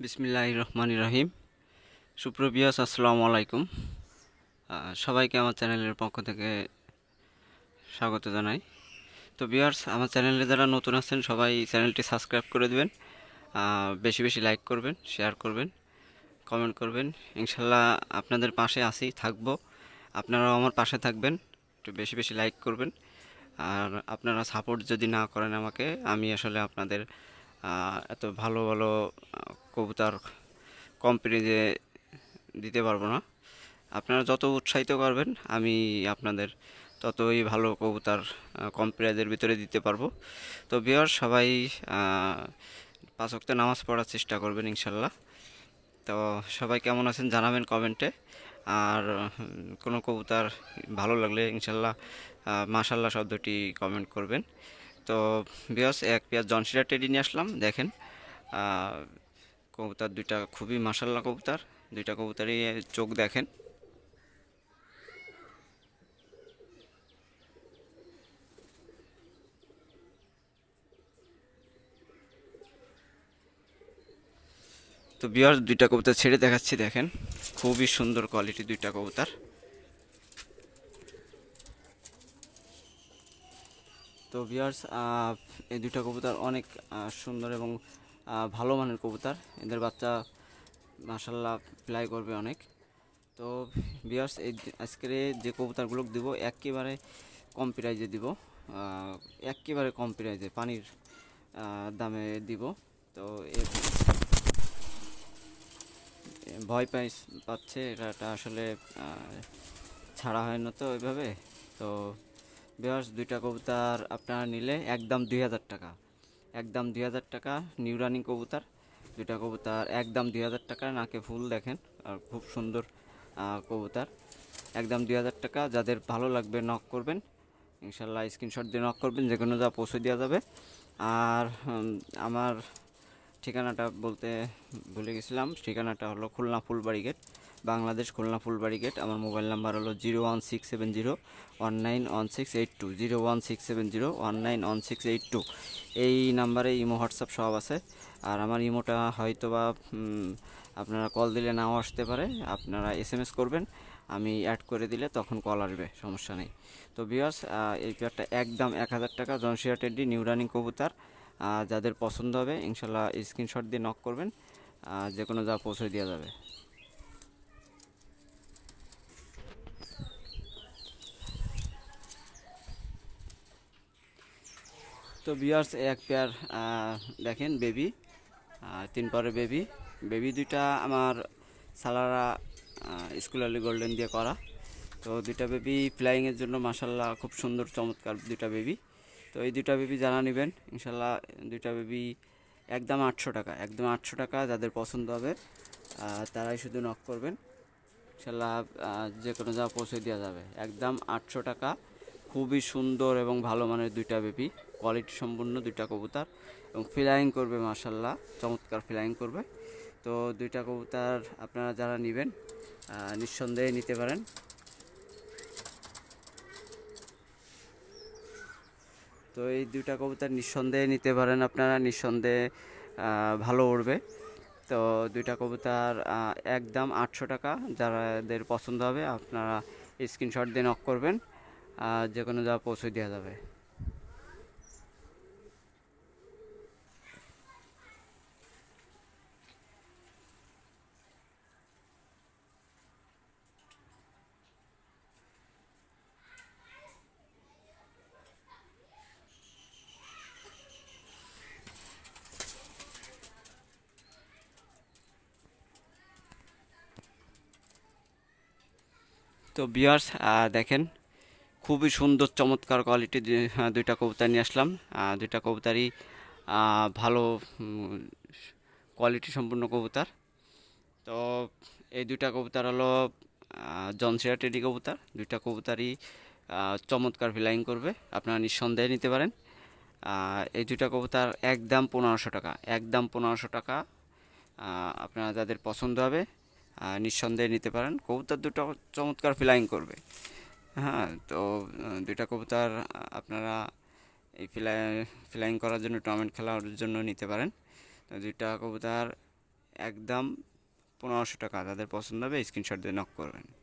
বিসমিল্লাহ রহমান রহিম। সুপ্রবিয়াস আসসালামু আলাইকুম। সবাইকে আমার চ্যানেলের পক্ষ থেকে স্বাগত জানাই। তো বিয়ার্স আমার চ্যানেলে যারা নতুন আছেন, সবাই চ্যানেলটি সাবস্ক্রাইব করে দেবেন বেশি বেশি লাইক করবেন, শেয়ার করবেন, কমেন্ট করবেন। ইনশাল্লাহ আপনাদের পাশে আসি থাকব। আপনারাও আমার পাশে থাকবেন, একটু বেশি বেশি লাইক করবেন। আর আপনারা সাপোর্ট যদি না করেন আমাকে, আমি আসলে আপনাদের এত ভালো ভালো কবুতর কম দিতে পারব না। আপনারা যত উৎসাহিত করবেন, আমি আপনাদের ততই ভালো কবুতর কম ভিতরে দিতে পারব। তো বিয়ার সবাই পাঁচ নামাজ পড়ার চেষ্টা করবেন ইনশাল্লাহ। তো সবাই কেমন আছেন জানাবেন কমেন্টে আর কোনো কবুতর ভালো লাগলে ইনশাল্লাহ মাশাল্লাহ শব্দটি কমেন্ট করবেন। তো বিয়স এক পেঁয়াজ জনসিরা টেডি নিয়ে আসলাম, দেখেন। কবুতর দুইটা খুবই মাশাল্লাহ কবুতর, দুইটা কবুতরই চোখ দেখেন। তো বিয়ার দুইটা কবুতর ছেড়ে দেখাচ্ছি, দেখেন। খুবই সুন্দর কোয়ালিটি দুইটা কবুতর। তো বিয়ার্স এই দুইটা কবুতর অনেক সুন্দর এবং ভালো মানের কবুতর। এদের বাচ্চা মাসাল্লাহ ফ্লাই করবে অনেক। তো বিয়ার্স এই আজকের যে কবুতরগুলো দিব, একেবারে কম প্রাইজে দিব। একেবারে কম প্রাইজে পানির দামে দিব। তো ভয় পাই পাচ্ছে, এটা আসলে ছাড়া হয় না তো ওইভাবে। তো বিয়ার্স, দুইটা কবুতর আপনারা নিলে একদম দুই হাজার টাকা। একদম দুই হাজার টাকা, নিউ রানিং কবুতর, দুইটা কবুতর একদম দুই হাজার টাকা। নাকে ফুল দেখেন, আর খুব সুন্দর কবুতর। একদম দুই হাজার টাকা, যাদের ভালো লাগবে নক করবেন, ইনশাল্লাহ স্ক্রিনশট দিয়ে নক করবেন যে কোনো যা পৌঁছে দেওয়া যাবে। আর আমার ঠিকানাটা বলতে ভুলে গেছিলাম, ঠিকানাটা হলো খুলনা ফুলবাড়ি গেট বাংলাদেশ খুলনা ফুলবাড়ি গেট আমার মোবাইল নাম্বার হলো zero one six seven zero one nine one six eight two zero one six seven zero one nine one six eight two এই নাম্বারে ইমো হোয়াটসঅ্যাপ সব আছে। আর আমার ইমোটা হয়তো বা আপনারা কল দিলে নাও আসতে পারে, আপনারা এস এম এস করবেন, আমি অ্যাড করে দিলে তখন কল আসবে, সমস্যা নেই। তো বিয়ার্স এই পেয়ারটা একদম এক হাজার টাকা জনশিয়া টেডি নিউ রানিং কবুতর যাদের পছন্দ হবে, ইনশাল্লাহ স্ক্রিনশট দিয়ে নক করবেন যে কোনো যা পৌঁছে দেওয়া যাবে। তো বিয়ার্স এক পেয়ার দেখেন বেবি তিন পরে বেবি বেবি দুইটা আমার সালারা স্কুল আলি গোল্ডেন দিয়ে করা। তো দুইটা বেবি ফ্লাইংয়ের জন্য মাসাল্লাহ খুব সুন্দর, চমৎকার দুইটা বেবি তো এই দুইটা বেবি জানা নেবেন ইনশাল্লাহ দুইটা বেবি একদম আটশো টাকা, একদম আটশো টাকা যাদের পছন্দ হবে তারাই শুধু নক করবেন। ইনশাল্লাহ যে কোনো যা পৌঁছে দেওয়া যাবে। একদম আটশো টাকা, খুবই সুন্দর এবং ভালো মানের দুইটা বেবি কোয়ালিটি সম্পূর্ণ দুইটা কবুতর এবং ফ্লাইং করবে মার্শাল্লাহ চমৎকার ফ্লাইং করবে। তো দুইটা কবুতর আপনারা যারা নেবেন নিঃসন্দেহে নিতে পারেন। তো এই দুইটা কবুতর নিঃসন্দেহে নিতে পারেন আপনারা, নিঃসন্দেহে ভালো উড়বে। তো দুইটা কবুতর একদম আটশো টাকা, যারাদের পছন্দ হবে আপনারা স্ক্রিনশট দিয়ে নক করবেন যে কোনো যা পৌঁছে দেওয়া যাবে। তো বিয়ার্স দেখেন, খুবই সুন্দর, চমৎকার কোয়ালিটি দুইটা কবুতর নিয়ে আসলাম। দুইটা কবুতরই ভালো কোয়ালিটি সম্পূর্ণ কবুতর। তো এই দুইটা কবুতর হলো জনসিরা টেডি কবুতর। দুইটা কবুতরই চমৎকার ফ্লাইং করবে। আপনারা নিঃসন্দেহে নিতে পারেন। এই দুইটা কবুতর একদম পনেরোশো টাকা। একদম পনেরোশো টাকা আপনারা যাদের পছন্দ হবে নিঃসন্দেহে নিতে পারেন। কবুতর দুটো চমৎকার ফ্লাইং করবে। হ্যাঁ তো দুইটা কবুতর আপনারা এই ফ্লাই ফ্লাইং করার জন্য টুর্নামেন্ট খেলার জন্য নিতে পারেন। তো, দুইটা কবুতর একদম পনেরোশো টাকা। তাদের পছন্দ হবে স্ক্রিনশট দিয়ে নক করবেন।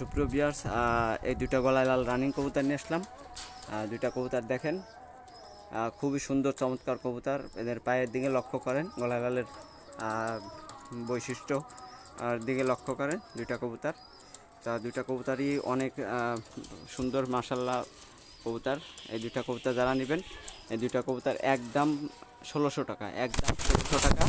সুপ্রিয় বিয়ার্স এই দুইটা গলায় লাল রানিং কবুতর নিয়ে আসলাম। দুইটা কবুতর দেখেন। খুবই সুন্দর, চমৎকার কবুতর। এদের পায়ের দিকে লক্ষ্য করেন, গলায় লালের বৈশিষ্ট্য। আর দিকে লক্ষ্য করেন, দুইটা কবুতর। তা দুইটা কবুতরই অনেক সুন্দর মাসাল্লাহ কবুতর। এই দুইটা কবুতর যারা নেবেন, এই দুইটা কবুতর একদম ষোলোশো টাকা, একদম ষোলোশো টাকা।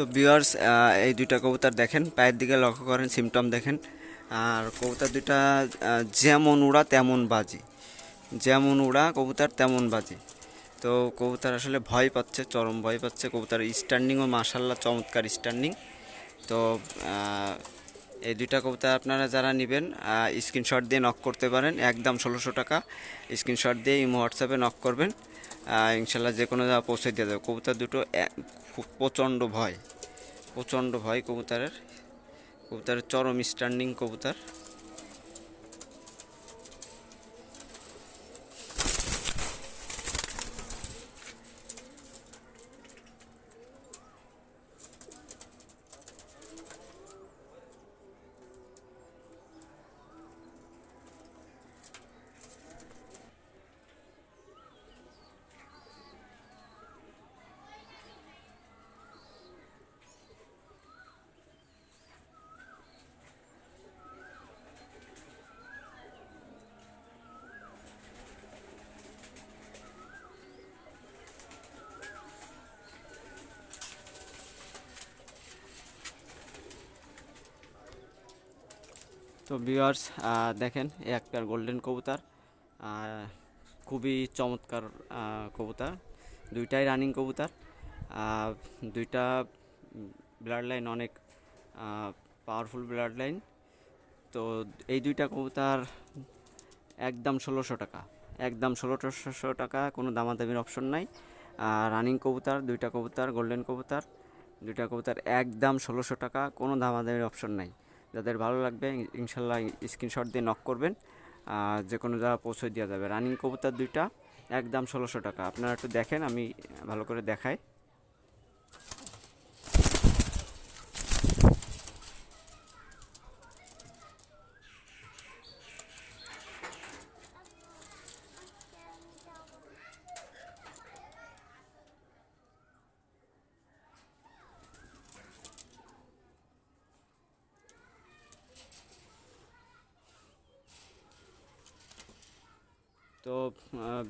তো ভিউয়ার্স এই দুইটা কবুতর দেখেন, পায়ের দিকে লক্ষ্য করেন সিমটম দেখেন। আর কবুতর দুইটা যেমন উড়া তেমন বাজি। যেমন উড়া কবুতর তেমন বাজি। তো কবুতর আসলে ভয় পাচ্ছে, চরম ভয় পাচ্ছে। কবুতর স্ট্যান্ডিংও মাসাল্লাহ চমৎকার স্ট্যান্ডিং তো এই দুইটা কবুতর আপনারা যারা নেবেন স্ক্রিনশট দিয়ে নক করতে পারেন। একদম ষোলোশো টাকা। স্ক্রিনশট দিয়ে ইমো হোয়াটসঅ্যাপে নক করবেন। ইনশাল্লাহ যে কোনো জায়গা পৌঁছে দেওয়া যাবে কবুতর দুটো প্রচণ্ড ভয় প্রচণ্ড ভয় কবুতরের। কবুতরের চরম স্ট্যান্ডিং কবুতর। তো ভিউয়ার্স দেখেন একটা গোল্ডেন কবুতর খুবই চমৎকার কবুতর। দুইটাই রানিং কবুতর। দুইটা ব্লাড লাইন অনেক পাওয়ারফুল ব্লাড লাইন তো এই দুইটা কবুতর একদম ষোলোশো টাকা। একদম ষোলোশো টাকা, কোনো দামাদামির অপশন নাই। রানিং কবুতর, দুইটা কবুতর গোল্ডেন কবুতর। দুইটা কবুতর একদম ষোলোশো টাকা, কোনো দামাদামির অপশন নাই। যাদের ভালো লাগবে ইনশাল্লাহ স্ক্রিনশট দিয়ে নক করবেন। যে কোনো জায়গায় পৌঁছে দেওয়া যাবে। রানিং কবুতার দুইটা, একদম ষোলোশো টাকা। আপনারা একটু দেখেন, আমি ভালো করে দেখাই। তো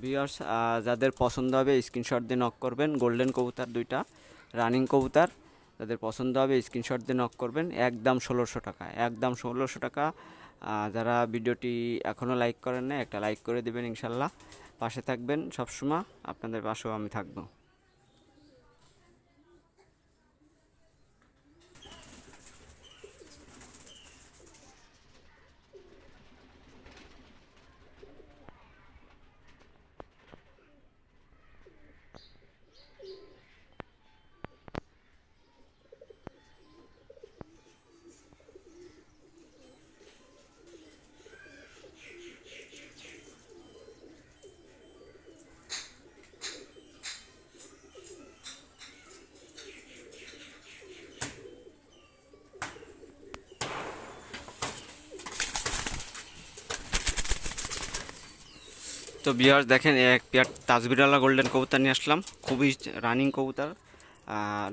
ভিউয়ার্স যাদের পছন্দ হবে স্ক্রিনশট দিয়ে নক করবেন। গোল্ডেন কবুতার দুইটা রানিং কবুতার, যাদের পছন্দ হবে স্ক্রিনশট দিয়ে নক করবেন। একদম ষোলোশো টাকা, একদম ষোলোশো টাকা। যারা ভিডিওটি এখনও লাইক করেন না একটা লাইক করে দেবেন ইনশাল্লাহ। পাশে থাকবেন সবসময়, আপনাদের পাশেও আমি থাকব। তো বিহার দেখেন এক পেয়ার তাজবিরালা গোল্ডেন কবুতর নিয়ে আসলাম। খুবই রানিং কবুতর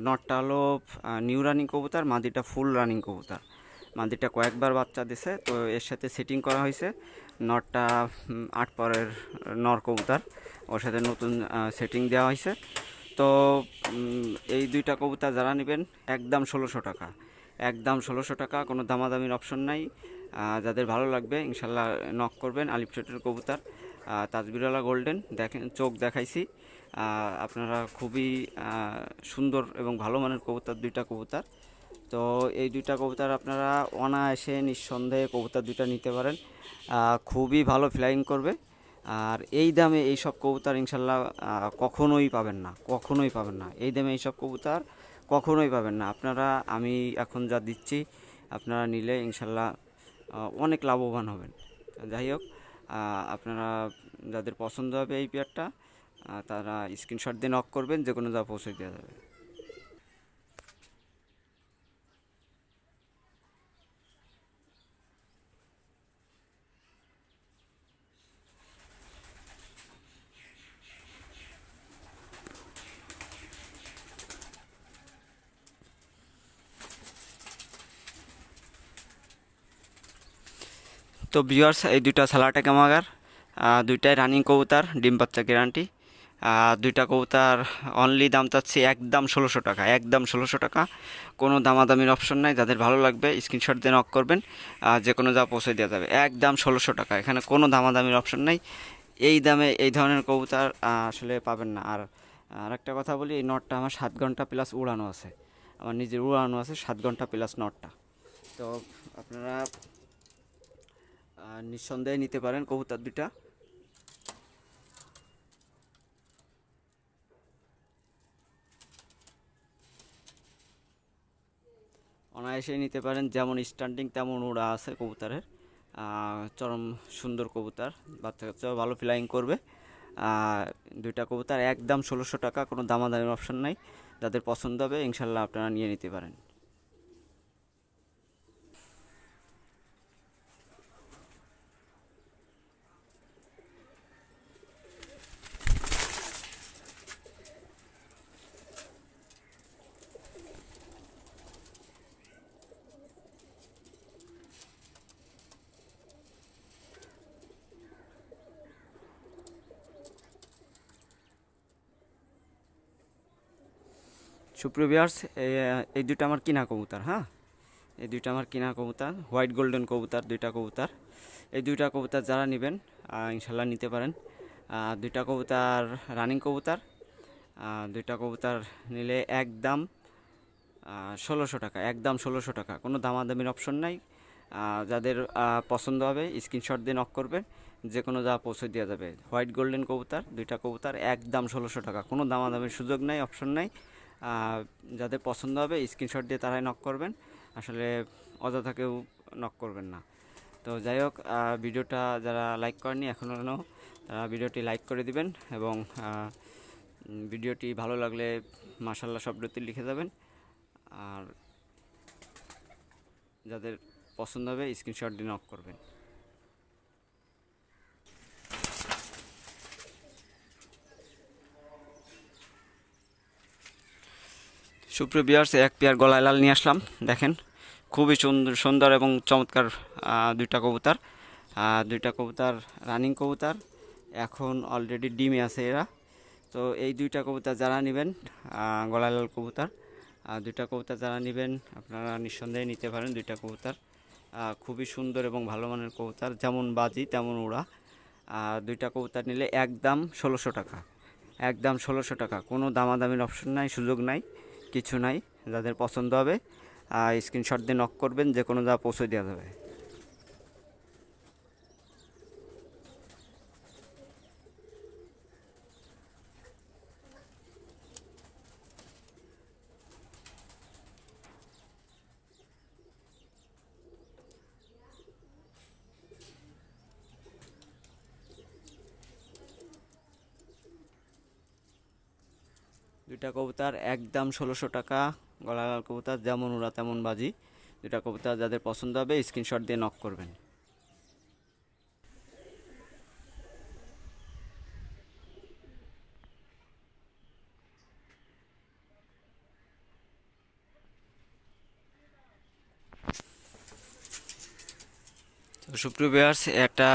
নটটা হলো নিউ রানিং কবুতর, মাদিটা ফুল রানিং কবুতর। মাদিটা কয়েকবার বাচ্চা দিছে, তো এর সাথে সেটিং করা হয়েছে। নটটা আট পরের নর কবুতর, ওর সাথে নতুন সেটিং দেওয়া হয়েছে। তো এই দুইটা কবুতর যারা নেবেন, একদম ষোলোশো টাকা। একদম ষোলোশো টাকা, কোনো দামাদামির অপশন নাই। যাদের ভালো লাগবে, ইনশাল্লাহ নক করবেন ছোটের কবুতর। আহ, তাজবিরওয়ালা গোল্ডেন দেখেন চোখ দেখাইছি। আপনারা খুবই সুন্দর এবং ভালো মানের কবুতর দুইটা কবুতর। তো এই দুইটা কবুতর আপনারা অনায়াসে নিঃসন্দেহে কবুতর দুইটা নিতে পারেন। খুবই ভালো ফ্লাইং করবে। আর এই দামে এই সব কবুতর ইনশাল্লাহ কখনোই পাবেন না কখনোই পাবেন না। এই দামে এই সব কবুতর কখনোই পাবেন না। আপনারা আমি এখন যা দিচ্ছি আপনারা নিলে ইনশাল্লাহ অনেক লাভবান হবেন। যাই হোক আপনারা যাদের পছন্দ হবে এই পেয়ারটা তারা স্ক্রিনশট দিয়ে নক করবেন যে কোনো যা পৌঁছে দেওয়া যাবে। তো ভিউয়ার্স এই দুইটা সালাটা কামাগার দুইটাই রানিং কবুতর, ডিম বাচ্চা গ্যারান্টি দুইটা কবুতর অনলি দাম চাচ্ছি একদম ষোলোশো টাকা, একদম ষোলোশো টাকা। কোনো দামাদামির অপশন নাই, যাদের ভালো লাগবে স্ক্রিনশট দিয়ে নক করবেন যে কোনো যা পৌঁছে দেওয়া যাবে। একদম ষোলোশো টাকা, এখানে কোনো দামাদামির অপশন নাই। এই দামে এই ধরনের কবুতার আসলে পাবেন না। আর আর একটা কথা বলি, এই নটটা আমার সাত ঘণ্টা প্লাস উড়ানো আছে। আমার নিজের উড়ানো আছে সাত ঘণ্টা প্লাস নটটা তো আপনারা আহ, নিঃসন্দেহে নিতে পারেন কবুতর দুটা অনায়াসেই নিতে পারেন যেমন স্ট্যান্ডিং তেমন ওড়া আছে কবুতরের। চরম সুন্দর কবুতর বাচ্চা কাচ্চাও ভালো ফ্লাইং করবে। আর দুইটা কবুতর একদম ষোলোশো টাকা কোনো দামাদামির অপশন নাই। যাদের পছন্দ হবে ইনশাল্লাহ আপনারা নিয়ে নিতে পারেন। সুপ্রিয় ভিউয়ার্স এই দুইটা আমার কিনা কবুতর হ্যাঁ? এই দুইটা আমার কিনা কবুতর হোয়াইট গোল্ডেন কবুতর, দুইটা কবুতর। এই দুইটা কবুতর যারা নেবেন ইনশাল্লাহ নিতে পারেন। দুইটা কবুতর রানিং কবুতর দুইটা কবুতর নিলে একদম ষোলোশো টাকা, একদম ষোলোশো টাকা। কোনো দামাদামির অপশন নাই। যাদের পছন্দ হবে স্ক্রিনশট দিয়ে নক করবেন, যে কোনো যা পৌঁছে দেওয়া যাবে। হোয়াইট গোল্ডেন কবুতর, দুইটা কবুতর, একদম ষোলোশো টাকা। কোনো দামাদামির সুযোগ নাই অপশন নাই। যাদের পছন্দ হবে স্ক্রিনশট দিয়ে তারাই নক করবেন। আসলে অযথা কেউ নক করবেন না। তো যাই হোক ভিডিওটা যারা লাইক করেনি এখনও তারা ভিডিওটি লাইক করে দিবেন এবং ভিডিওটি ভালো লাগলে মাসাল্লাহ শব্দটি লিখে যাবেন। আর যাদের পছন্দ হবে স্ক্রিনশট দিয়ে নক করবেন। সুপ্রিয় বিয়ার্স এক পেয়ার গলায় লাল নিয়ে আসলাম। দেখেন, খুবই সুন্দর সুন্দর এবং চমৎকার দুইটা কবুতর। দুইটা কবুতর রানিং কবুতর। এখন অলরেডি ডিমে আছে এরা। তো এই দুইটা কবুতর যারা নেবেন গলায় লাল কবুতর দুইটা কবুতর যারা নেবেন, আপনারা নিঃসন্দেহে নিতে পারেন দুইটা কবুতর। খুবই সুন্দর এবং ভালো মানের কবুতর, যেমন বাজি, তেমন আর দুইটা কবুতর নিলে একদম ষোলোশো টাকা। একদম ষোলোশো টাকা। কোনো দামাদামির অপশন নাই, সুযোগ নাই। কিছু নাই, যাদের পছন্দ হবে স্ক্রিনশট দিয়ে নক করবেন যে কোনো যা পৌঁছে দেওয়া যাবে। দুইটা কবুতর একদম ষোলোশো টাকা গলা লাল কবুতর, যেমন ওরা তেমন বাজি। দুইটা কবুতর যাদের পছন্দ হবে স্ক্রিনশট দিয়ে নক করবেন। সুপ্রিয় বিয়ার্স একটা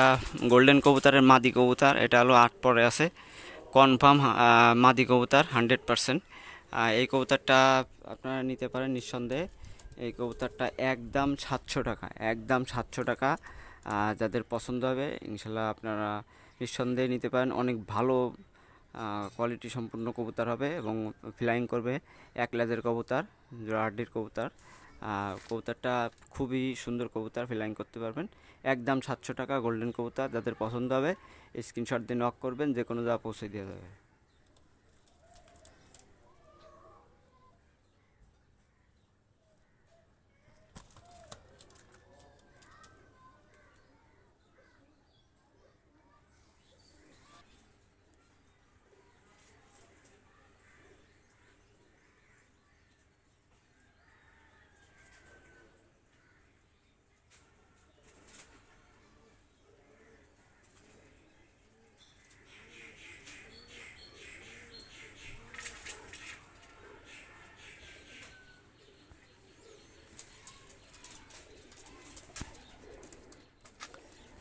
গোল্ডেন কবুতরের মাদি কবুতর, এটা হলো আট পরে আছে। কনফার্ম মাদি কবুতর, হান্ড্রেড পারসেন্ট। এই কবুতরটা আপনারা নিতে পারেন নিঃসন্দেহে। এই কবুতরটা একদম সাতশো টাকা, একদম সাতশো টাকা যাদের পছন্দ হবে, ইনশাল্লাহ আপনারা নিঃসন্দেহে নিতে পারেন। অনেক ভালো কোয়ালিটি সম্পূর্ণ কবুতর হবে এবং ফ্লাইং করবে। এক লেজের কবুতর জোড়াহাড্ডির কবুতর। কবুতরটা খুবই সুন্দর কবুতর ফ্লাইং করতে পারবেন। একদম সাতশো টাকা গোল্ডেন কবুতর যাদের পছন্দ হবে স্ক্রিনশট দিয়ে নক করবেন যে কোনো জায়গা পৌঁছে দেওয়া যাবে।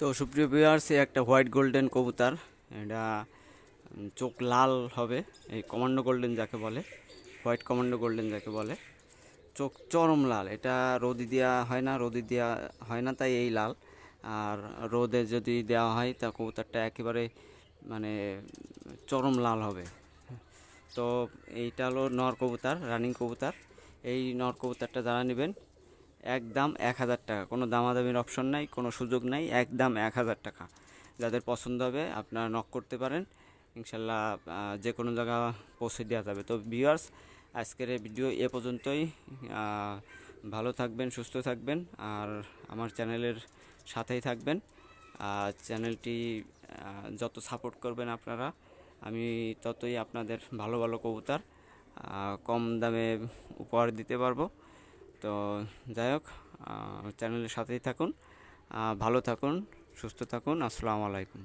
তো সুপ্রিয় ভিউয়ার্স একটা হোয়াইট গোল্ডেন কবুতর। এটা চোখ লাল হবে, এই কমান্ডো গোল্ডেন যাকে বলে হোয়াইট কমান্ডো গোল্ডেন যাকে বলে। চোখ চরম লাল, এটা রোদি দেওয়া হয় না, রোদি দেওয়া হয় না, তাই এই লাল। আর রোদে যদি দেওয়া হয়, তা কবুতরটা একেবারে মানে চরম লাল হবে। তো এইটা হলো নর কবুতর রানিং কবুতর। এই নর কবুতরটা যারা নেবেন একদম এক হাজার টাকা। কোনো দামাদামির অপশন নাই, কোনো সুযোগ নাই একদম এক হাজার টাকা। যাদের পছন্দ হবে, আপনারা নক করতে পারেন। ইনশাল্লাহ যে কোনো জায়গা পৌঁছে দেওয়া যাবে। তো ভিউয়ার্স আজকের এই ভিডিও এ পর্যন্তই। ভালো থাকবেন, সুস্থ থাকবেন। আর আমার চ্যানেলের সাথেই থাকবেন। আর চ্যানেলটি যত সাপোর্ট করবেন আপনারা, আমি ততই আপনাদের ভালো ভালো কবুতর কম দামে উপহার দিতে পারব। তো যাই হোক চ্যানেলের সাথেই থাকুন ভালো থাকুন সুস্থ থাকুন আসসালামু আলাইকুম।